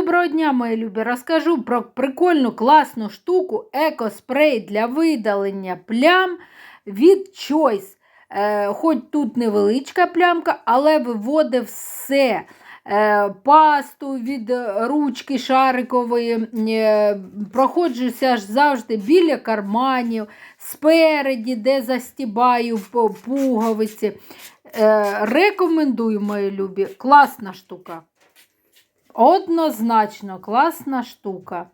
доброго дня, мої любі! Розкажу про прикольну класну штуку екоспрей для видалення плям від Choice. Е, хоч тут невеличка плямка, але виводить все. Е, пасту від ручки шарикової, е, проходжуся ж завжди біля карманів, спереді, де застібаю пуговиці. Е, рекомендую, мої любі, класна штука. Однозначно класна штука.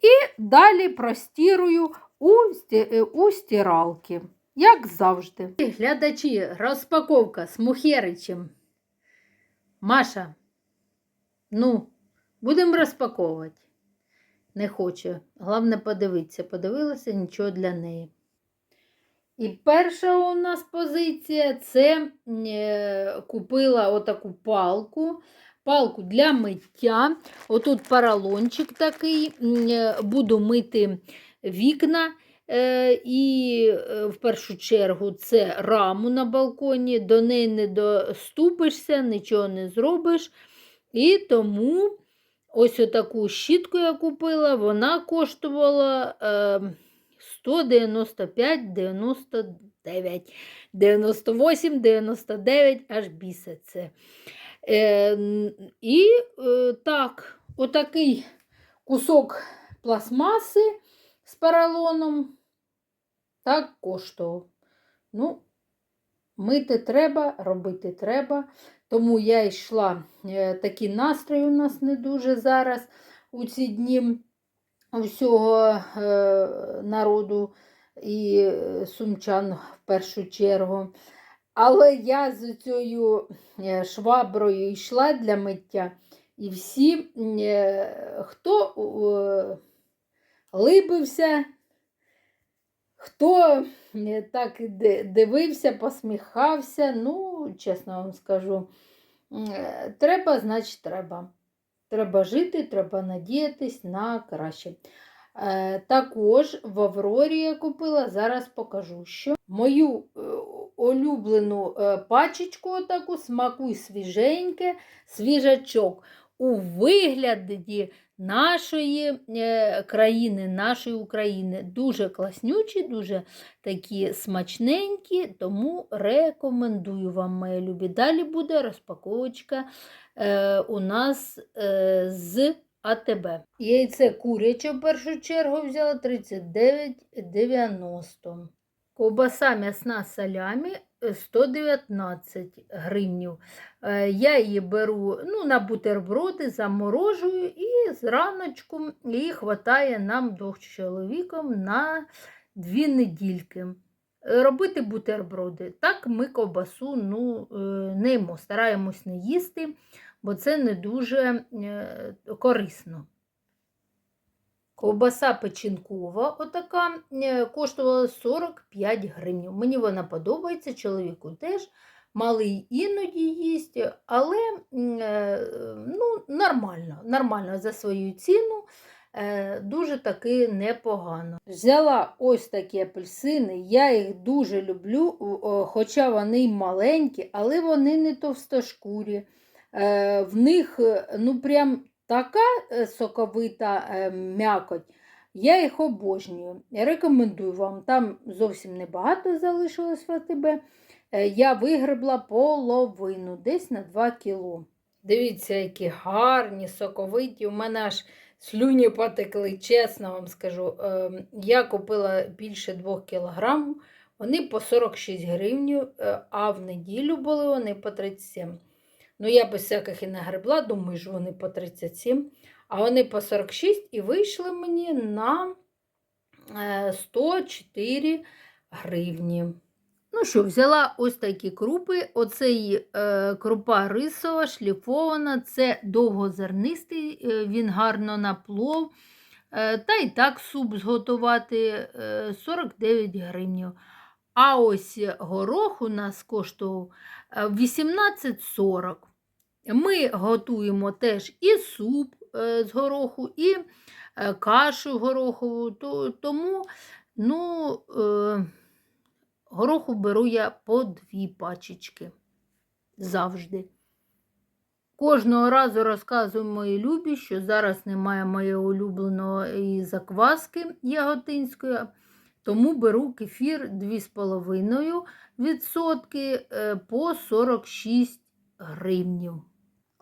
І далі простірую у, е, у стиралки, як завжди. Глядачі, розпаковка з Мухеричем. Маша, ну, будемо розпаковувати. Не хоче. Головне подивитися. Подивилася нічого для неї. І перша у нас позиція це е, купила отаку палку. Палку для миття. Отут поролончик такий. е, Буду мити вікна. Е, І е, в першу чергу це раму на балконі, до неї не доступишся, нічого не зробиш. І тому ось отаку щітку я купила, вона коштувала е, 195,99, 98, 99, аж біситься. Е, і е, так, отакий кусок пластмаси з поролоном так коштував. Ну, мити треба, робити треба. Тому я йшла, е, такий настрій у нас не дуже зараз у ці дні у всього е, народу і е, сумчан в першу чергу. Але я з цією е, шваброю йшла для миття, і всі, е, хто либився, хто е, так дивився, посміхався, ну, чесно вам скажу, треба, значить, треба. Треба жити, треба надіятись на краще. Також в Аврорі я купила, зараз покажу, що мою улюблену е, пачечку таку смакуй свіженьке, свіжачок у вигляді нашої е, країни, нашої України. Дуже класнючі, дуже такі смачненькі, тому рекомендую вам, мої любі. Далі буде розпаковочка е, у нас з АТБ. Яйце куряче в першу чергу взяла 39,90. Ковбаса м'ясна салямі е, 119 гривнів. Е, Я її беру ну, на бутерброди, заморожую і зраночку її хватає нам двох чоловіком на дві недільки. Е, Робити бутерброди. Так ми ковбасу ну, е, не їмо, стараємось не їсти, бо це не дуже е, корисно. Ковбаса печінкова отака е, коштувала 45 гривень. Мені вона подобається, чоловіку теж. Малий іноді їсть, але е, ну, нормально, нормально за свою ціну. е, Дуже таки непогано. Взяла ось такі апельсини, я їх дуже люблю, хоча вони маленькі, але вони не товстошкурі. В них ну прям така е, соковита е, м'якоть. Я їх обожнюю. Рекомендую вам. Там зовсім небагато залишилось в АТБ. Е, Я вигребла половину, десь на 2 кіло. Дивіться, які гарні, соковиті. У мене аж слюні потекли, чесно вам скажу. Я купила більше 2 кілограмів. Вони по 46 гривень, а в неділю були вони по 37. Ну, я без всяких і не гребла, думаю, що вони по 37, а вони по 46 і вийшли мені на е, 104 гривні. Ну що, взяла ось такі крупи. Оцей е, крупа рисова, шліфована, це довгозернистий, е, він гарно на плов. Е, та і так суп зготувати е, 49 гривень. А ось горох у нас коштував е, 18,40. Ми готуємо теж і суп е, з гороху, і е, кашу горохову. Тому ну, е, гороху беру я по дві пачечки завжди. Кожного разу розказую мої любі, що зараз немає моєї улюбленої закваски яготинської, тому беру кефір 2,5% е, по 46 гривнів.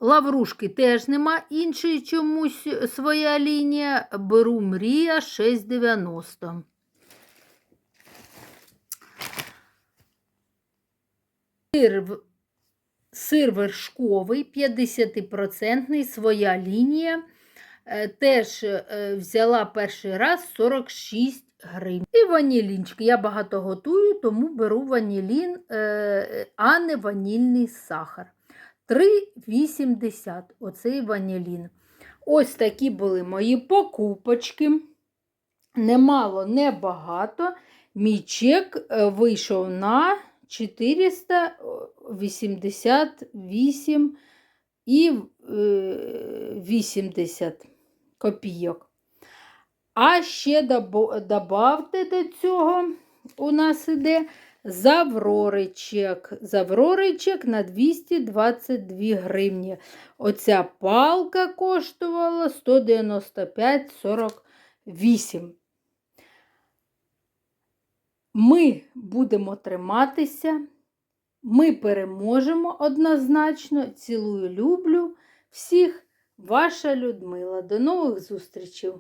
Лаврушки теж нема, іншої чомусь своя лінія. Беру Мрія 6,90. Сир, сир вершковий 50% своя лінія. Е, Теж е, взяла перший раз 46 гривень. І ванілінчик. Я багато готую, тому беру ванілін, е, а не ванільний сахар. 3,80 оцей ванілін. Ось такі були мої покупочки. Немало, не багато. Мій чек е, вийшов на 488 і е, 80 копійок. А ще добавте до цього у нас іде Заврори чек. Заврори чек на 222 гривні. Оця палка коштувала 195,48. Ми будемо триматися. Ми переможемо однозначно. Цілую, люблю всіх. Ваша Людмила. До нових зустрічей!